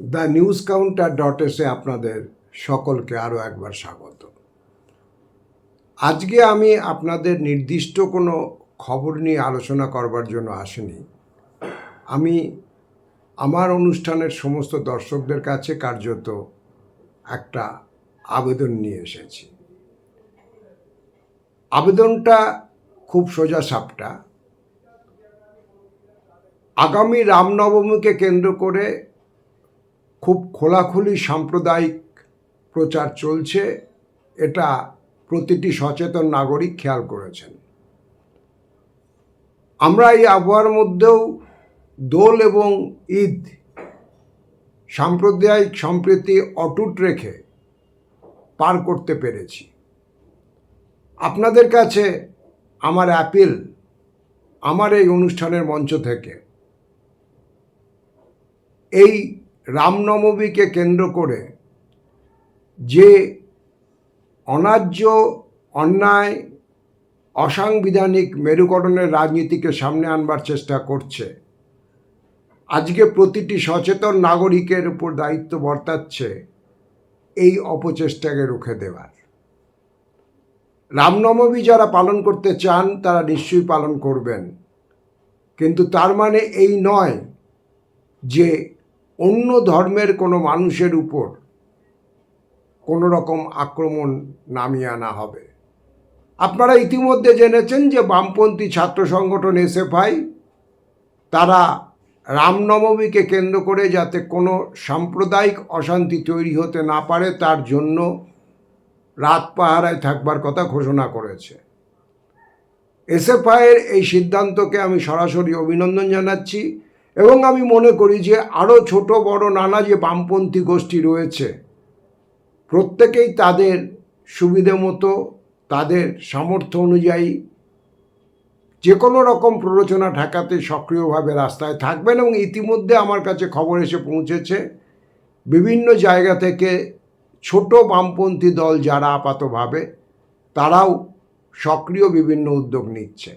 The news counter dot এসে আপনাদের সকলকে আরও একবার স্বাগত। আজকে আমি আপনাদের নির্দিষ্ট কোনো খবর নিয়ে আলোচনা করবার জন্য আসিনি। আমি আমার অনুষ্ঠানের সমস্ত দর্শকদের কাছে কার্যত একটা আবেদন নিয়ে এসেছি। আবেদনটা খুব সোজা সাপটা। আগামী রামনবমীকে কেন্দ্র করে খুব খোলাখুলি সাম্প্রদায়িক প্রচার চলছে। এটা প্রতিটি সচেতন নাগরিক খেয়াল করেছেন। আমরা এই আবহাওয়ার মধ্যেও দোল এবং ঈদ সাম্প্রদায়িক সম্প্রীতি অটুট রেখে পার করতে পেরেছি। আপনাদের কাছে আমার অ্যাপিল আমার এই অনুষ্ঠানের মঞ্চ থেকে, এই রামনবমীকে কেন্দ্র করে যে অন্যায্য অন্যায়, অসাংবিধানিক মেরুকরণের রাজনীতিকে সামনে আনবার চেষ্টা করছে, আজকে প্রতিটি সচেতন নাগরিকের উপর দায়িত্ব বর্তাচ্ছে, এই অপচেষ্টাকে রুখে দেওয়ার। রামনবমী যারা পালন করতে চান, তারা নিশ্চয়ই পালন করবেন। কিন্তু তার মানে এই নয় যে অন্য ধর্মের কোনো মানুষের উপর কোনো রকম আক্রমণ নামিয়ে আনা হবে। আপনারা ইতিমধ্যে জেনেছেন যে বামপন্থী ছাত্র সংগঠন এসএফআই, তারা রামনবমীকে কেন্দ্র করে যাতে কোনো সাম্প্রদায়িক অশান্তি তৈরি হতে না পারে, তার জন্য রাত পাহারায় থাকবার কথা ঘোষণা করেছে। এসএফআইয়ের এই সিদ্ধান্তকে আমি সরাসরি অভিনন্দন জানাচ্ছি। এবং আমি মনে করি যে আরও ছোট বড় নানা যে বামপন্থী গোষ্ঠী রয়েছে, প্রত্যেকেই তাদের সুবিধে মতো, তাদের সামর্থ্য অনুযায়ী যে কোনো রকম প্ররোচনা ঠেকাতে সক্রিয়ভাবে রাস্তায় থাকবেন এবং ইতিমধ্যে আমার কাছে খবর এসে পৌঁছেছে, বিভিন্ন জায়গা থেকে ছোট বামপন্থী দল যারা আপাতভাবে, তারাও সক্রিয় বিভিন্ন উদ্যোগ নিচ্ছে।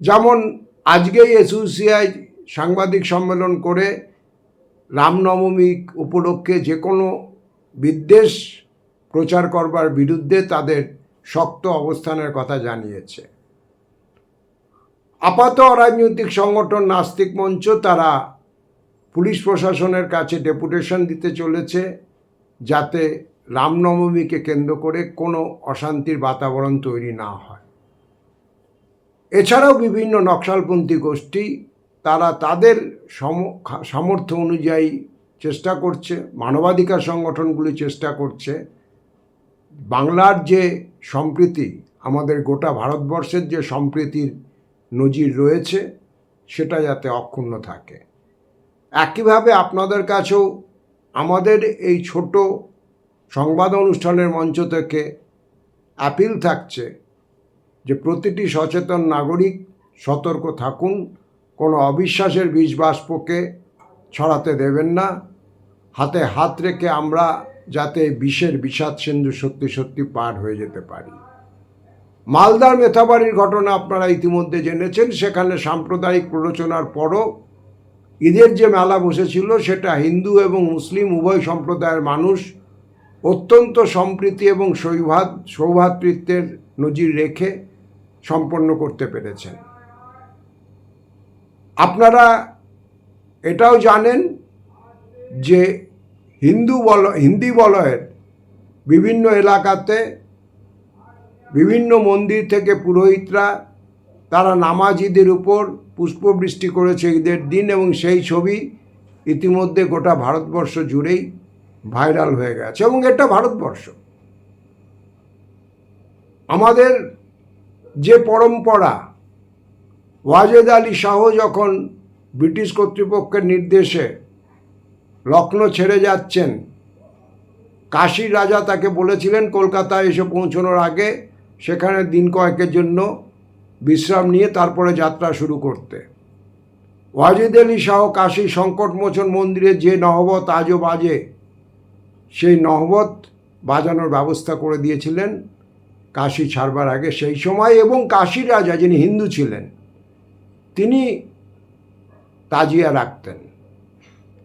যেমন আজকেই এসোসিআই সাংবাদিক সম্মেলন করে রামনবমী উপলক্ষে যে কোনো বিদ্বেষ প্রচার করবার বিরুদ্ধে তাদের শক্ত অবস্থানের কথা জানিয়েছে। আপাত অরাজনৈতিক সংগঠন নাস্তিক মঞ্চ তারা পুলিশ প্রশাসনের কাছে ডেপুটেশন দিতে চলেছে যাতে রামনবমীকে কেন্দ্র করে কোনো অশান্তির বাতাবরণ তৈরি না হয়। এছাড়াও বিভিন্ন নকশালপন্থী গোষ্ঠী, তারা তাদের সামর্থ্য অনুযায়ী চেষ্টা করছে, মানবাধিকার সংগঠনগুলি চেষ্টা করছে। বাংলার যে সম্প্রীতি, আমাদের গোটা ভারতবর্ষের যে সম্প্রীতির নজির রয়েছে, সেটা যাতে অক্ষুণ্ণ থাকে। একইভাবে আপনাদের কাছেও আমাদের এই ছোট সংবাদ অনুষ্ঠানের মঞ্চ থেকে অ্যাপিল থাকছে যে প্রতিটি সচেতন নাগরিক সতর্ক থাকুন, কোনো অবিশ্বাসের বীজ বাষ্পকে ছড়াতে দেবেন না। হাতে হাত রেখে আমরা যাতে বিষের বিষাদ সিন্ধু সত্যি সত্যি পার হয়ে যেতে পারি। মালদার মেথাবাড়ির ঘটনা আপনারা ইতিমধ্যে জেনেছেন, সেখানে সাম্প্রদায়িক প্ররোচনার পরও ঈদের যে মেলা বসেছিল, সেটা হিন্দু এবং মুসলিম উভয় সম্প্রদায়ের মানুষ অত্যন্ত সম্প্রীতি এবং সৌভাত, সৌভাতৃত্বের নজির রেখে সম্পন্ন করতে পেরেছেন। আপনারা এটাও জানেন যে হিন্দু বল, হিন্দি বলয়ের বিভিন্ন এলাকাতে বিভিন্ন মন্দির থেকে পুরোহিতরা তারা নামাজিদের উপর পুষ্পবৃষ্টি করেছে ঈদের দিন এবং সেই ছবি ইতিমধ্যে গোটা ভারতবর্ষ জুড়েই ভাইরাল হয়ে গেছে এবং এটা ভারতবর্ষ। আমাদের যে পরম্পরা ওয়াজেদ আলী শাহ যখন ব্রিটিশ কর্তৃপক্ষের নির্দেশে লখনৌ ছেড়ে যাচ্ছেন কাশীর রাজা তাকে বলেছিলেন, কলকাতায় এসে পৌঁছানোর আগে সেখানে দিন কয়েকের জন্য বিশ্রাম নিয়ে তারপরে যাত্রা শুরু করতে। ওয়াজিদ আলী শাহ কাশী সংকটমোচন মন্দিরে যে নহবত আজও বাজে, সেই নহবত বাজানোর ব্যবস্থা করে দিয়েছিলেন। কাশী ছাড়বার আগে, সেই সময় এবং কাশীর রাজা যিনি হিন্দু ছিলেন, তিনি তাজিয়া রাখতেন।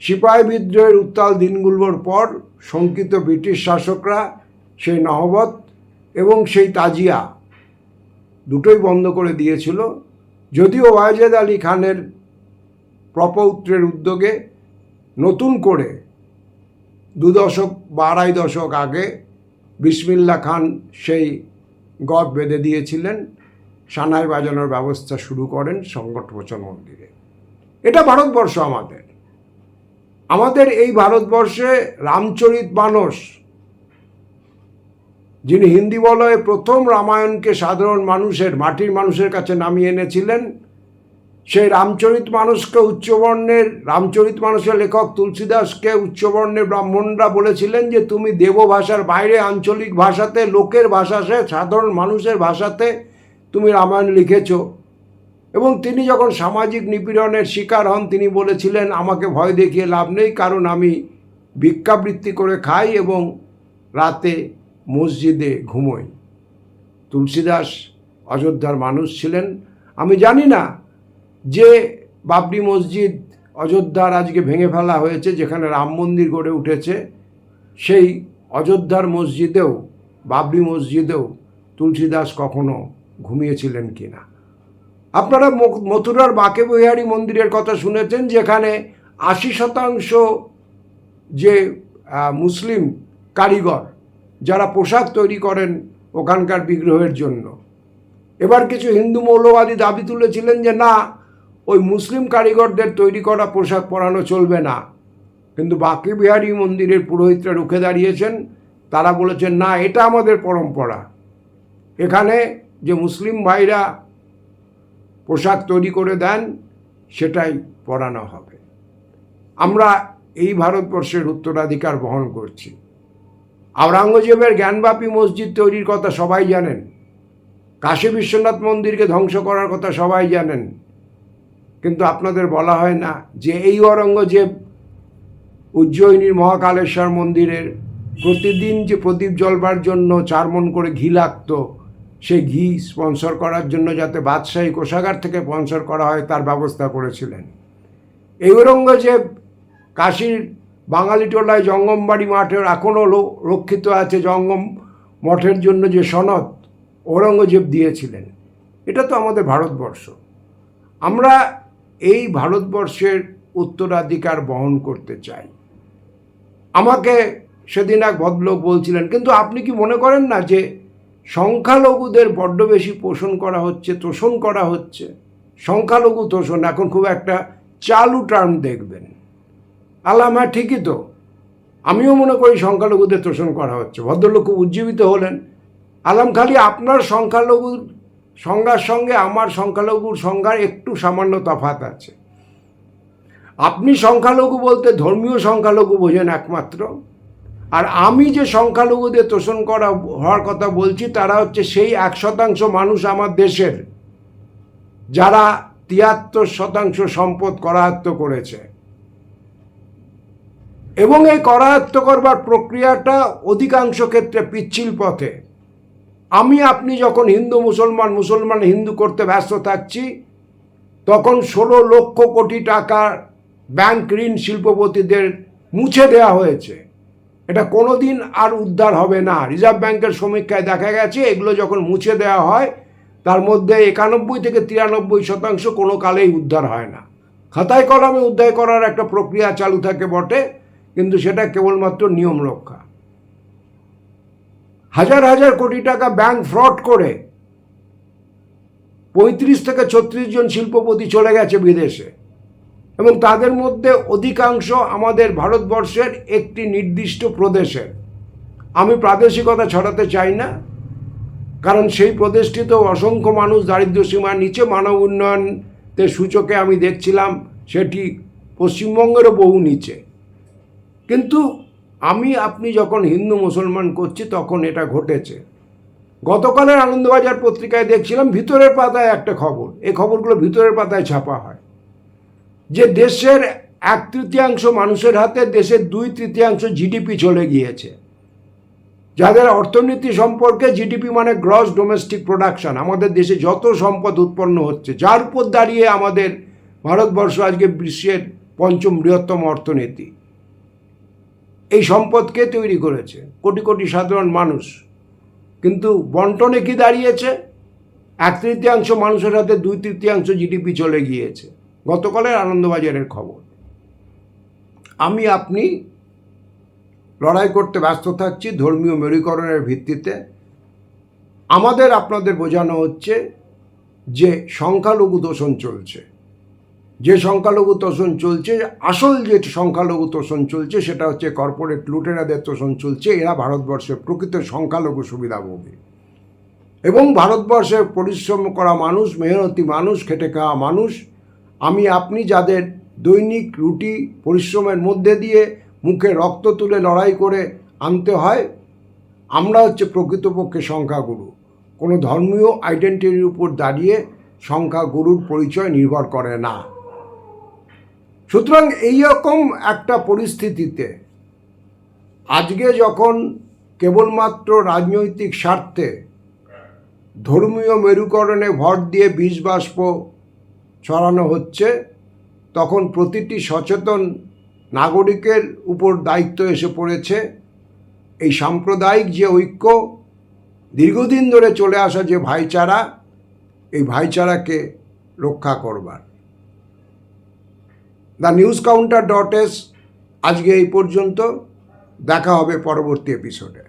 সিপাহী বিদ্রোহের উত্তাল দিনগুলোর পর শঙ্কিত ব্রিটিশ শাসকরা সেই নহবত এবং সেই তাজিয়া দুটোই বন্ধ করে দিয়েছিল। যদিও ওয়াজেদ আলী খানের প্রপৌত্রের উদ্যোগে নতুন করে দু দশক বা আড়াই দশক আগে বিসমিল্লা খান সেই গদ বেঁধে দিয়েছিলেন, সানাই বাজানোর ব্যবস্থা শুরু করেন সংকটমোচন মন্দিরে। এটা ভারতবর্ষ আমাদের। আমাদের এই ভারতবর্ষে রামচরিত মানস যিনি হিন্দি বলয়ে প্রথম রামায়ণকে সাধারণ মানুষের, মাটির মানুষের কাছে নামিয়ে এনেছিলেন সেই রামচরিত মানুষকে উচ্চবর্ণের, রামচরিত মানুষের লেখক তুলসীদাসকে উচ্চবর্ণের ব্রাহ্মণরা বলেছিলেন যে তুমি দেব ভাষার বাইরে, আঞ্চলিক ভাষাতে, লোকের ভাষাতে, সাধারণ মানুষের ভাষাতে তুমি রামায়ণ লিখেছ। এবং তিনি যখন সামাজিক নিপীড়নের শিকার হন, তিনি বলেছিলেন, আমাকে ভয় দেখিয়ে লাভ নেই, কারণ আমি ভিক্ষাবৃত্তি করে খাই এবং রাতে মসজিদে ঘুমোই। তুলসীদাস অযোধ্যার মানুষ ছিলেন। আমি জানি না যে বাবরি মসজিদ অযোধ্যার আজকে ভেঙে ফেলা হয়েছে, যেখানে রাম মন্দির গড়ে উঠেছে, সেই অযোধ্যার মসজিদেও, বাবরি মসজিদেও তুলসীদাস কখনো ঘুমিয়েছিলেন কি না আপনারা মথুরার বাঁকে বিহারী মন্দিরের কথা শুনেছেন, যেখানে আশি শতাংশ যে মুসলিম কারিগর যারা পোশাক তৈরি করেন ওখানকার বিগ্রহের জন্য। এবার কিছু হিন্দু মৌলবাদী দাবি তুলেছিলেন যে, না ওই মুসলিম কারিগরদের তৈরি করা পোশাক পরানো চলবে না। কিন্তু বাকি বিহারী মন্দিরের পুরোহিতরা রুখে দাঁড়িয়েছেন। তারা বলেছেন, না, এটা আমাদের পরম্পরা। এখানে যে মুসলিম ভাইরা পোশাক তৈরি করে দেন, সেটাই পরানো হবে। আমরা এই ভারতবর্ষের উত্তরাধিকার বহন করছি। আওরঙ্গজেবের জ্ঞানবাপী মসজিদ তৈরির কথা সবাই জানেন। কাশী বিশ্বনাথ মন্দিরকে ধ্বংস করার কথা সবাই জানেন। কিন্তু আপনাদের বলা হয় না যে এই অরঙ্গজেব উজ্জয়িনীর মহাকালেশ্বর মন্দিরের প্রতিদিন যে প্রদীপ জ্বলবার জন্য চার মন করে ঘি লাগতো, সে ঘি স্পন্সর করার জন্য যাতে বাদশাহী কোষাগার থেকে স্পন্সর করা হয় তার ব্যবস্থা করেছিলেন। এই ঔরঙ্গজেব কাশীর বাঙালিটোলায় জঙ্গমবাড়ি মাঠের এখনও রক্ষিত আছে জঙ্গম মঠের জন্য যে সনদ ঔরঙ্গজেব দিয়েছিলেন। এটা তো আমাদের ভারতবর্ষ। আমরা এই ভারতবর্ষের উত্তরাধিকার বহন করতে চাই। আমাকে সেদিন এক ভদ্রলোক বলছিলেন, কিন্তু আপনি কি মনে করেন না যে সংখ্যালঘুদের বড্ড বেশি পোষণ করা হচ্ছে, তোষণ করা হচ্ছে? সংখ্যালঘু তোষণ, এখন খুব একটা চালু টার্ম দেখবেন। আল্লাহ হ্যাঁ ঠিকই তো। আমিও মনে করি সংখ্যালঘুদের তোষণ করা হচ্ছে। ভদ্রলোক উজ্জীবিত হলেন। আলাম খালি আপনার সংখ্যালঘুর সংজ্ঞার সঙ্গে আমার সংখ্যালঘুর সংজ্ঞার একটু সামান্য তফাত আছে। আপনি সংখ্যালঘু বলতে ধর্মীয় সংখ্যালঘু বোঝেন একমাত্র। আর আমি যে সংখ্যালঘুদের তোষণ করা, হওয়ার কথা বলছি, তারা হচ্ছে সেই এক শতাংশ মানুষ আমার দেশের, যারা তিয়াত্তর শতাংশ সম্পদ করায়ত্ত করেছে। এবং এই করায়ত্ত করবার প্রক্রিয়াটা অধিকাংশ ক্ষেত্রে পিচ্ছিল পথে। আমি আপনি যখন হিন্দু মুসলমান মুসলমান হিন্দু করতে ব্যস্ত থাকছি, তখন ষোলো লক্ষ কোটি টাকার ব্যাংক ঋণ শিল্পপতিদের মুছে দেওয়া হয়েছে। এটা কোনোদিন আর উদ্ধার হবে না। রিজার্ভ ব্যাংকের সমীক্ষায় দেখা গেছে, এগুলো যখন মুছে দেওয়া হয়, তার মধ্যে একানব্বই থেকে তিরানব্বই শতাংশ কোনো কালেই উদ্ধার হয় না। খাতায় কলমে উদ্ধার করার একটা প্রক্রিয়া চালু থাকে বটে, কিন্তু সেটা কেবলমাত্র নিয়ম রক্ষা। হাজার হাজার কোটি টাকা ব্যাংক ফ্রড করে পঁয়ত্রিশ থেকে ছত্রিশ জন শিল্পপতি চলে গেছে বিদেশে। এবং তাদের মধ্যে অধিকাংশ আমাদের ভারতবর্ষের একটি নির্দিষ্ট প্রদেশের। আমি প্রাদেশিকতা ছড়াতে চাই না, কারণ সেই প্রদেশটিতেও অসংখ্য মানুষ দারিদ্র্য সীমার নিচে মানব উন্নয়নের সূচকে আমি দেখছিলাম, সেটি পশ্চিমবঙ্গেরও বহু নিচে। কিন্তু আমি আপনি যখন হিন্দু মুসলমান করছি, তখন এটা ঘটেছে। গতকালের আনন্দবাজার পত্রিকায় দেখছিলাম, ভিতরের পাতায় একটা খবর। এই খবরগুলো ভিতরের পাতায় ছাপা হয়। যে দেশের এক তৃতীয়াংশ মানুষের হাতে দেশের দুই তৃতীয়াংশ জিডিপি চলে গিয়েছে। যাদের অর্থনীতি সম্পর্কে জিডিপি মানে গ্রস ডোমেস্টিক প্রোডাকশন। আমাদের দেশে যত সম্পদ উৎপন্ন হচ্ছে, যার উপর দাঁড়িয়ে আমাদের ভারতবর্ষ আজকে বিশ্বের পঞ্চম বৃহত্তম অর্থনীতি। এই সম্পদকে তৈরি করেছে। কোটি কোটি সাধারণ মানুষ। কিন্তু বন্টনে কি দাঁড়িয়েছে? এক তৃতীয়াংশ মানুষের হাতে দুই তৃতীয়াংশ জিডিপি চলে গিয়েছে। গতকালের আনন্দবাজারের খবর। আমি, আপনি লড়াই করতে ব্যস্ত থাকছি ধর্মীয় মেরুকরণের ভিত্তিতে। আমাদের আপনাদের বোঝানো হচ্ছে যে সংখ্যালঘু দোষণ চলছে। যে সংখ্যালঘু তোষণ চলছে, আসল যে সংখ্যালঘু তোষণ চলছে, সেটা হচ্ছে কর্পোরেট লুটেরাদের তোষণ চলছে। এরা ভারতবর্ষের প্রকৃত সংখ্যালঘু সুবিধাভোগী। এবং ভারতবর্ষের পরিশ্রম করা মানুষ, মেহনতি মানুষ, খেটে খাওয়া মানুষ, আমি, আপনি যাদের দৈনিক রুটি পরিশ্রমের মধ্যে দিয়ে মুখে রক্ত তুলে লড়াই করে আনতে হয়, আমরা হচ্ছে প্রকৃতপক্ষে সংখ্যাগুরু। কোনো ধর্মীয় আইডেন্টিটির উপর দাঁড়িয়ে সংখ্যাগুরুর পরিচয় নির্ভর করে না। সুতরাং এই রকম একটা পরিস্থিতিতে আজকে যখন কেবলমাত্র রাজনৈতিক স্বার্থে ধর্মীয় মেরুকরণে ভর দিয়ে বীজ বাষ্প ছড়ানো হচ্ছে, তখন প্রতিটি সচেতন নাগরিকের উপর দায়িত্ব এসে পড়েছে। এই সাম্প্রদায়িক যে ঐক্য, দীর্ঘদিন ধরে চলে আসা যে ভাইচারা, এই ভাইচারাকে রক্ষা করবার। The News Counter dot S আজকে এই পর্যন্ত। দেখা হবে পরবর্তী এপিসোডে